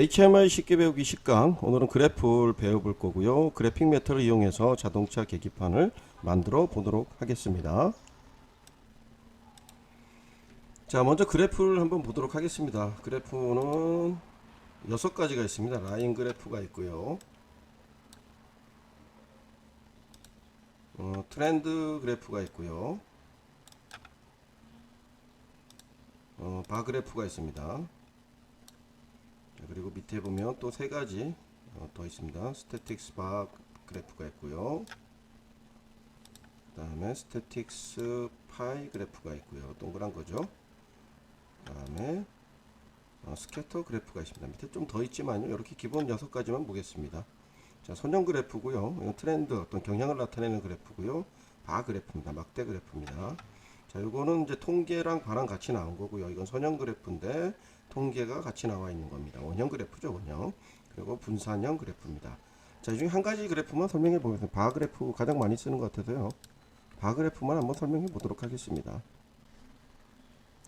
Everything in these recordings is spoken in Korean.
HMI 쉽게 배우기 10강 오늘은 그래프를 배워볼 거고요. 그래픽 메터를 이용해서 자동차 계기판을 만들어 보도록 하겠습니다. 자 먼저 그래프를 한번 보도록 하겠습니다. 그래프는 여섯 가지가 있습니다. 라인 그래프가 있고요. 어, 트렌드 그래프가 있고요. 어, 바 그래프가 있습니다. 자, 그리고 밑에 보면 또 세 가지 어, 더 있습니다. 스태틱스 바 그래프가 있고요. 그 다음에 스태틱스 파이 그래프가 있고요. 동그란 거죠. 그 다음에 어, 스캐터 그래프가 있습니다. 밑에 좀 더 있지만요. 이렇게 기본 여섯 가지만 보겠습니다. 자, 선형 그래프고요. 이건 트렌드 어떤 경향을 나타내는 그래프고요. 바 그래프입니다. 막대 그래프입니다. 자, 요거는 이제 통계랑 바랑 같이 나온 거고요. 이건 선형 그래프인데 통계가 같이 나와 있는 겁니다. 원형 그래프죠, 원형. 그리고 분산형 그래프입니다. 자, 이 중에 한 가지 그래프만 설명해 보겠습니다. 바 그래프 가장 많이 쓰는 것 같아서요. 바 그래프만 한번 설명해 보도록 하겠습니다.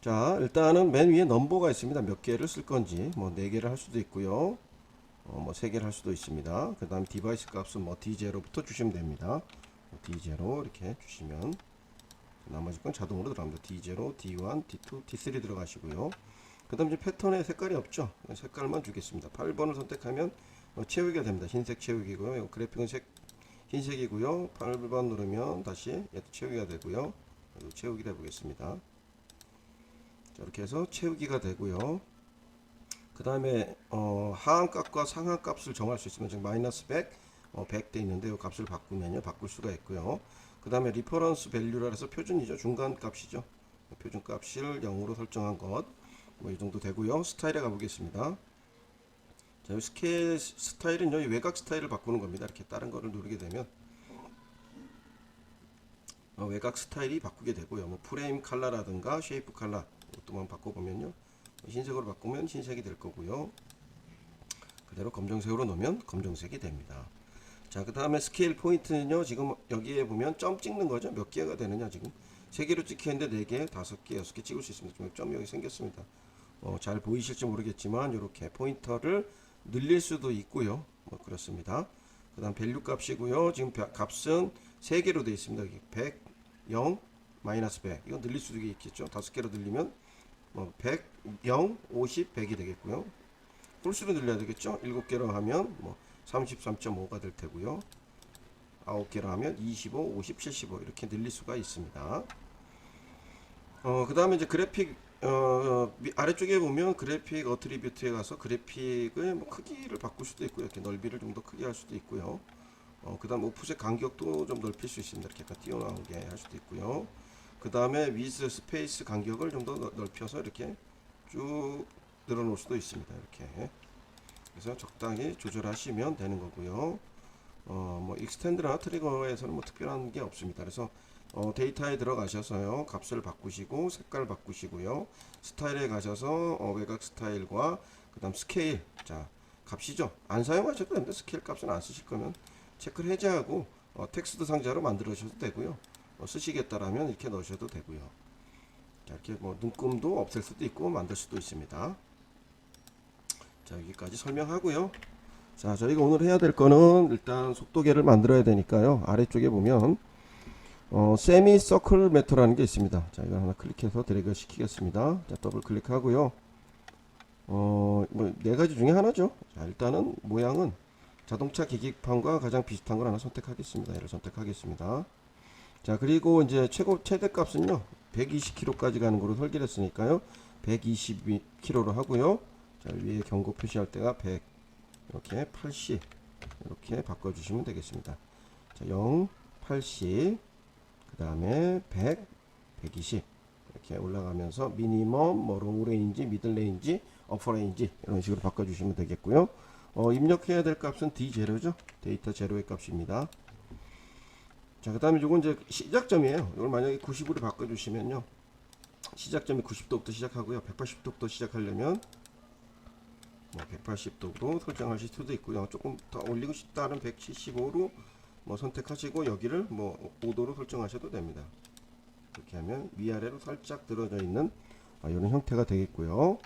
자, 일단은 맨 위에 넘버가 있습니다. 몇 개를 쓸 건지, 뭐, 네 개를 할 수도 있고요. 어, 뭐, 세 개를 할 수도 있습니다. 그 다음 디바이스 값은 뭐, D0부터 주시면 됩니다. 뭐 D0 이렇게 주시면, 나머지 건 자동으로 들어갑니다. D0, D1, D2, D3 들어가시고요. 그 다음 이제 패턴에 색깔이 없죠. 색깔만 주겠습니다. 8번을 선택하면 어, 채우기가 됩니다. 흰색 채우기고요. 그래픽은 색, 흰색이고요. 8번 누르면 다시 얘도 채우기가 되고요. 채우기를 해보겠습니다. 자, 이렇게 해서 채우기가 되고요. 그 다음에 어, 하한 값과 상한 값을 정할 수 있으면 지금 마이너스 100, 어, 100돼 있는데 이 값을 바꾸면요 바꿀 수가 있고요. 그 다음에 리퍼런스 밸류라 해서 표준이죠 중간 값이죠. 표준 값을 0으로 설정한 것. 뭐 이 정도 되고요. 스타일에 가보겠습니다. 자, 이 스케일 스타일은 여기 외곽 스타일을 바꾸는 겁니다. 이렇게 다른 거를 누르게 되면 어, 외곽 스타일이 바꾸게 되고요. 뭐 프레임 컬러라든가 쉐이프 컬러 이것도만 바꿔보면요. 흰색으로 바꾸면 흰색이 될 거고요. 그대로 검정색으로 놓으면 검정색이 됩니다. 자, 그 다음에 스케일 포인트는요. 지금 여기에 보면 점 찍는 거죠. 몇 개가 되느냐 지금 세 개로 찍혔는데 네 개, 다섯 개, 여섯 개 찍을 수 있습니다. 점 여기 생겼습니다. 어, 잘 보이실지 모르겠지만 이렇게 포인터를 늘릴 수도 있고요. 뭐 그렇습니다. 그 다음 밸류 값이고요. 지금 바- 값은 세 개로 되어 있습니다. 여기 100, 0, 마이너스 100. 이거 늘릴 수도 있겠죠. 다섯 개로 늘리면 뭐 100, 0, 50, 100이 되겠고요. 홀수로 늘려야 되겠죠. 일곱 개로 하면 뭐 33.5가 될 테고요. 아홉 개로 하면 25, 50, 75 이렇게 늘릴 수가 있습니다. 어, 그 다음에 이제 그래픽, 어, 위- 아래쪽에 보면 그래픽 어트리뷰트에 가서 그래픽의 뭐 크기를 바꿀 수도 있고요. 이렇게 넓이를 좀 더 크게 할 수도 있고요. 어, 그 다음 오프셋 간격도 좀 넓힐 수 있습니다. 이렇게 약간 띄어나오게 할 수도 있고요. 그 다음에 위즈 스페이스 간격을 좀 더 넓혀서 이렇게 쭉 늘어놓을 수도 있습니다. 이렇게. 그래서 적당히 조절하시면 되는 거고요. 어, 뭐 익스텐드나 트리거에서는 뭐 특별한 게 없습니다. 그래서 어, 데이터에 들어가셔서요. 값을 바꾸시고 색깔 바꾸시고요. 스타일에 가셔서 어, 외곽 스타일과 그다음 스케일. 자 값이죠. 안 사용하셔도 됩니다. 스케일 값은 안 쓰실 거면 체크를 해제하고 어, 텍스트 상자로 만들어셔도 되고요. 어, 쓰시겠다라면 이렇게 넣으셔도 되고요. 자 이렇게 뭐 눈금도 없앨 수도 있고 만들 수도 있습니다 자 여기까지 설명하고요 자 저희가 오늘 해야 될 거는 일단 속도계를 만들어야 되니까요 아래쪽에 보면 어, 세미 서클 메터라는 게 있습니다. 자, 이거 하나 클릭해서 드래그 시키겠습니다. 자, 더블 클릭하고요. 어, 뭐, 네 가지 중에 하나죠. 자, 일단은 모양은 자동차 계기판과 가장 비슷한 걸 하나 선택하겠습니다. 얘를 선택하겠습니다. 자, 그리고 이제 최고, 최대 값은요, 120km까지 가는 거로 설계를 했으니까요, 120km로 하고요. 자, 위에 경고 표시할 때가 100, 이렇게 80, 이렇게 바꿔주시면 되겠습니다. 자, 0, 80, 그 다음에 100, 120 이렇게 올라가면서 미니멈, 뭐 로우 레인지, 미들 레인지, 어퍼 레인지 이런 식으로 바꿔주시면 되겠고요. 어, 입력해야 될 값은 D0죠. 데이터 제로의 값입니다. 자, 그 다음에 이건 이제 시작점이에요. 이걸 만약에 90으로 바꿔주시면요. 시작점이 90도부터 시작하고요. 180도부터 시작하려면 뭐 180도로 설정하실 수도 있고요. 조금 더 올리고 싶다는 175로 뭐 선택하시고 여기를 뭐 5도로 설정하셔도 됩니다. 이렇게 하면 위아래로 살짝 들어져 있는 아, 이런 형태가 되겠고요.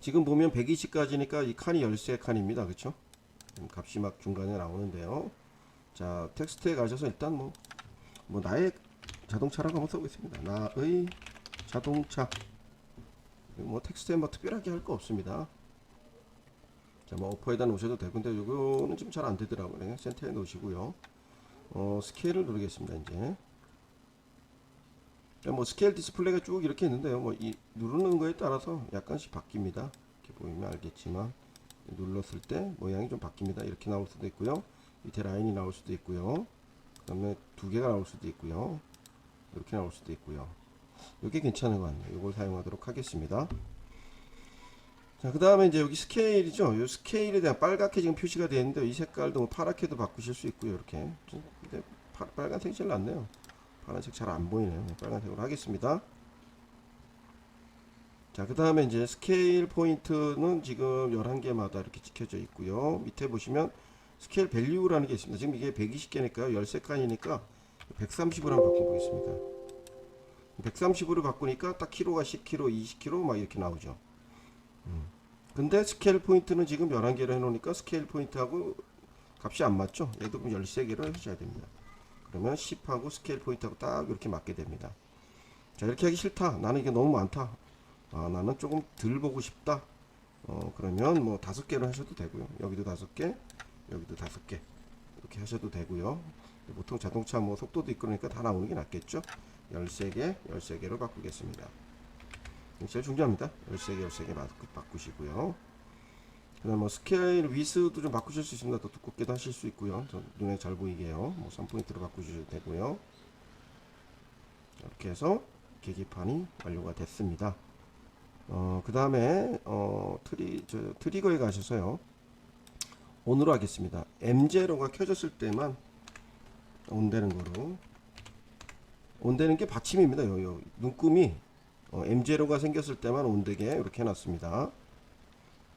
지금 보면 120까지니까 이 칸이 13칸입니다. 그렇죠? 값이 막 중간에 나오는데요. 자, 텍스트에 가셔서 일단 뭐, 뭐 나의 자동차라고 한번 써보겠습니다. 나의 자동차. 뭐 텍스트에 뭐 특별하게 할 거 없습니다. 자, 뭐 오퍼에다 놓으셔도 되고, 근데 이거는 좀잘안 되더라고요. 네, 센터에 놓으시고요. 어, 스케일을 누르겠습니다. 이제. 자, 뭐 스케일 디스플레이가 쭉 이렇게 있는데요. 뭐 이 누르는 거에 따라서 약간씩 바뀝니다. 이렇게 보이면 알겠지만 눌렀을 때 모양이 좀 바뀝니다. 이렇게 나올 수도 있고요. 밑에 라인이 나올 수도 있고요. 그 다음에 두 개가 나올 수도 있고요. 이렇게 나올 수도 있고요. 이게 괜찮은 것 같네요. 이걸 사용하도록 하겠습니다. 자, 그 다음에 이제 여기 스케일이죠. 이 스케일에 대한 빨갛게 지금 표시가 되어 있는데 이 색깔도 뭐 파랗게도 바꾸실 수 있고요. 이렇게. 좀 근데 파- 빨간색이 제일 낫네요. 파란색 잘 안 보이네요. 네, 빨간색으로 하겠습니다. 자, 그 다음에 이제 스케일 포인트는 지금 11개마다 이렇게 찍혀져 있고요. 밑에 보시면 스케일 밸류라는 게 있습니다. 지금 이게 120개니까요. 13칸이니까 130으로 한번 바꿔보겠습니다. 130으로 바꾸니까 딱 키로가 10kg, 20kg 막 이렇게 나오죠. 음. 근데 스케일 포인트는 지금 11개로 해놓으니까 스케일 포인트하고 값이 안 맞죠? 얘도 그럼 13개로 해주셔야 됩니다. 그러면 10하고 스케일 포인트하고 딱 이렇게 맞게 됩니다. 자, 이렇게 하기 싫다. 나는 이게 너무 많다. 아, 나는 조금 덜 보고 싶다. 어, 그러면 뭐 다섯 개로 하셔도 되고요. 여기도 다섯 개, 여기도 다섯 개. 이렇게 하셔도 되고요. 보통 자동차 뭐 속도도 있고 그러니까 다 나오는 게 낫겠죠? 13개, 13개로 바꾸겠습니다. 제일 중요합니다. 13개, 13개 바꾸- 바꾸 시고요. 그 다음 뭐 스케일 위스도 좀 바꾸실 수 있습니다. 더 두껍게도 하실 수 있고요. 좀 눈에 잘 보이게요. 뭐 3포인트로 바꾸셔도 되고요. 이렇게 해서 계기판이 완료가 됐습니다. 어, 그 다음에 어, 트리, 저, 트리거에 가셔서요. 온으로 하겠습니다. M0가 켜졌을 때만 온되는 거로 온되는 게 받침입니다. 요, 요 눈금이 어, M0가 생겼을 때만 온되게 이렇게 해놨습니다.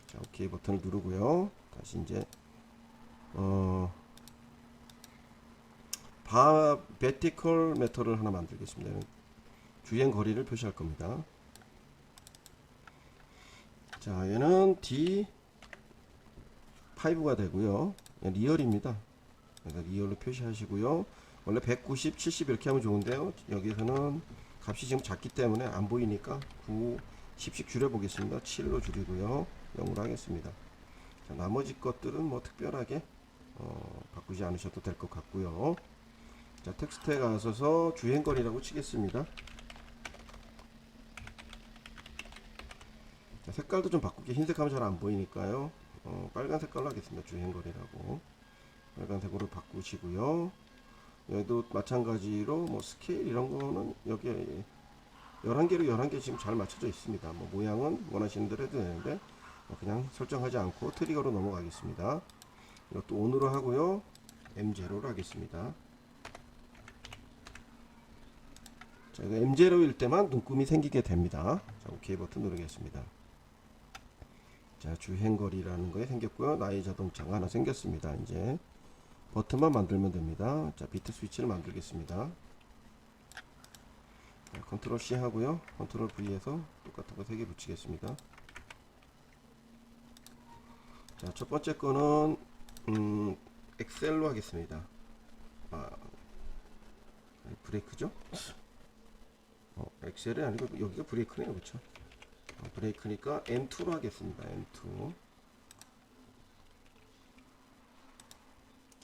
자, 오케이 버튼을 누르고요. 다시 이제 어, 바 베티컬 메터를 하나 만들겠습니다. 주행 거리를 표시할 겁니다. 자, 얘는 D5가 되고요. 얘 리얼입니다. 리얼로 표시하시고요. 원래 190, 70 이렇게 하면 좋은데요. 여기서는 값이 지금 작기 때문에 안 보이니까 9, 10씩 줄여보겠습니다. 7로 줄이고요. 0으로 하겠습니다. 자, 나머지 것들은 뭐 특별하게 어, 바꾸지 않으셔도 될 것 같고요. 자, 텍스트에 가셔서 주행거리라고 치겠습니다. 자, 색깔도 좀 바꾸게 흰색하면 잘 안 보이니까요. 어, 빨간 색깔로 하겠습니다. 주행거리라고 빨간색으로 바꾸시고요. 여기도 마찬가지로 뭐 스케일 이런 거는 여기에 11개로 11개 지금 잘 맞춰져 있습니다. 뭐 모양은 원하시는 대로 해도 되는데 뭐 그냥 설정하지 않고 트리거로 넘어가겠습니다. 이것도 온으로 하고요. M0로 하겠습니다. 자, 이거 M0일 때만 눈금이 생기게 됩니다. 자, OK 버튼 누르겠습니다. 자, 주행거리라는 거에 생겼고요. 나의 자동차가 하나 생겼습니다. 이제 버튼만 만들면 됩니다. 자, 비트 스위치를 만들겠습니다. 자, 컨트롤 C 하고요. 컨트롤 V에서 똑같은 거 3개 붙이겠습니다. 자, 첫 번째 거는 음, 엑셀로 하겠습니다. 아, 브레이크죠? 어, 엑셀이 아니고 여기가 브레이크네요, 그렇죠? 어, 브레이크니까 M2로 하겠습니다. M2.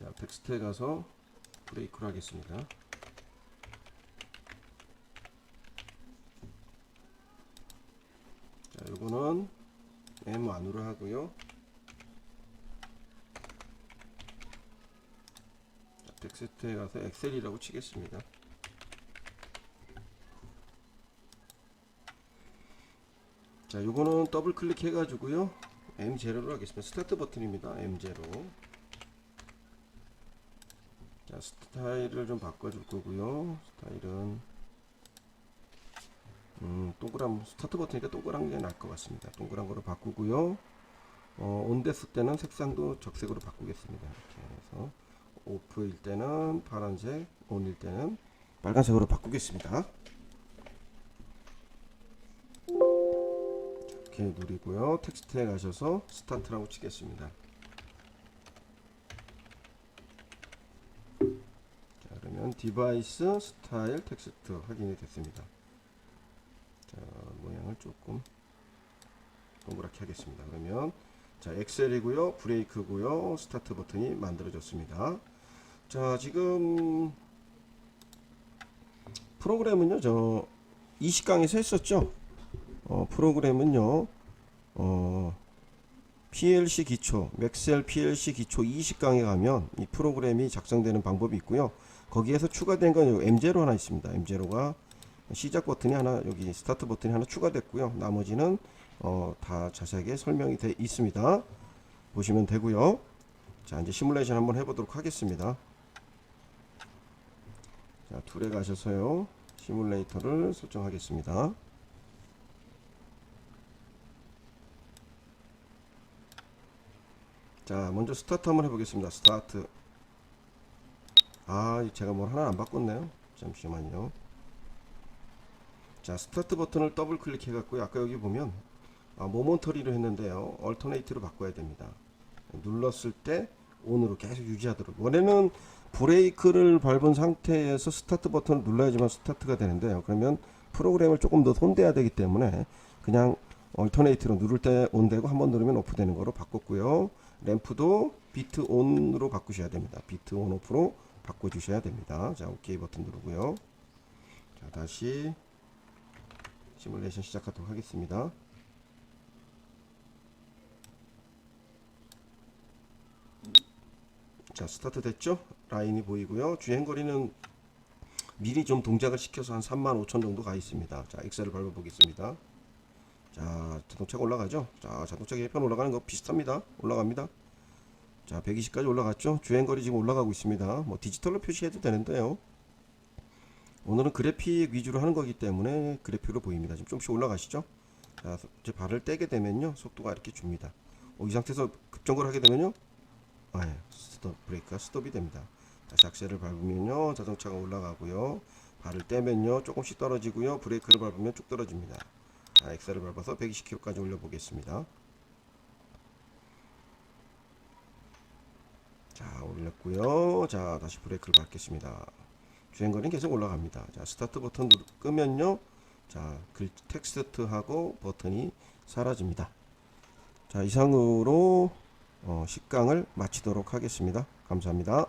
자, 텍스트에 가서 브레이크로 하겠습니다. 자, 요거는 M 안으로 하고요. 자, 텍스트에 가서 엑셀이라고 치겠습니다. 자, 요거는 더블 클릭해 가지고요. M0로 하겠습니다. 스타트 버튼입니다. M0. 자, 스타일을 좀 바꿔줄 거고요. 스타일은 음, 동그란 스타트 버튼이니까 동그란 게 나을 것 같습니다. 동그란 거로 바꾸고요. 어, 온 됐을 때는 색상도 적색으로 바꾸겠습니다. 이렇게 해서 오프일 때는 파란색, 온일 때는 빨간색으로 바꾸겠습니다. 자, 이렇게 누리고요. 텍스트에 가셔서 스타트라고 치겠습니다. 자, 그러면 디바이스 스타일 텍스트 확인이 됐습니다. 자, 모양을 조금 동그랗게 하겠습니다. 그러면 자, 엑셀이고요. 브레이크고요. 스타트 버튼이 만들어졌습니다. 자, 지금 프로그램은요. 저 20강에서 했었죠. 어, 프로그램은요. 어, PLC 기초, 맥셀 PLC 기초 20강에 가면 이 프로그램이 작성되는 방법이 있고요. 거기에서 추가된 건요 M0 하나 있습니다. M0가 시작 버튼이 하나 여기 스타트 버튼이 하나 추가됐고요. 나머지는 어, 다 자세하게 설명이 돼 있습니다. 보시면 되고요. 자, 이제 시뮬레이션 한번 해보도록 하겠습니다. 자, 툴에 가셔서요. 시뮬레이터를 설정하겠습니다. 자, 먼저 스타트 한번 해보겠습니다. 스타트. 아, 제가 뭘 하나 안 바꿨네요. 잠시만요. 자, 스타트 버튼을 더블 클릭해 갖고요. 아까 여기 보면 아, 모멘터리로 했는데요. 얼터네이트로 바꿔야 됩니다. 눌렀을 때 온으로 계속 유지하도록. 원래는 브레이크를 밟은 상태에서 스타트 버튼을 눌러야지만 스타트가 되는데요. 그러면 프로그램을 조금 더 손대야 되기 때문에 그냥 얼터네이트로 누를 때 온되고 한 번 누르면 오프 되는 거로 바꿨고요. 램프도 비트 온으로 바꾸셔야 됩니다. 비트 온 오프로 바꿔주셔야 됩니다. 자, 오케이 버튼 누르고요. 자, 다시 시뮬레이션 시작하도록 하겠습니다. 자, 스타트 됐죠? 라인이 보이고요. 주행거리는 미리 좀 동작을 시켜서 한 3만 5천 정도 가 있습니다. 자, 엑셀을 밟아 보겠습니다. 자, 자동차가 올라가죠? 자, 자동차 계편 올라가는 거 비슷합니다. 올라갑니다. 자, 120까지 올라갔죠? 주행거리 지금 올라가고 있습니다. 뭐 디지털로 표시해도 되는데요. 오늘은 그래픽 위주로 하는 거기 때문에 그래픽으로 보입니다. 지금 조금씩 올라가시죠? 자, 이제 발을 떼게 되면요. 속도가 이렇게 줍니다. 어, 이 상태에서 급정거를 하게 되면요. 아, 예. 스톱, 브레이크가 스톱이 됩니다. 다시 악셀을 밟으면요. 자동차가 올라가고요. 발을 떼면요. 조금씩 떨어지고요. 브레이크를 밟으면 쭉 떨어집니다. 자, 엑셀을 밟아서 120km까지 올려보겠습니다. 자, 올렸고요. 자, 다시 브레이크를 밟겠습니다. 주행거리는 계속 올라갑니다. 자, 스타트 버튼 누르, 끄면요. 자, 글, 텍스트하고 버튼이 사라집니다. 자, 이상으로 어, 10강을 마치도록 하겠습니다. 감사합니다.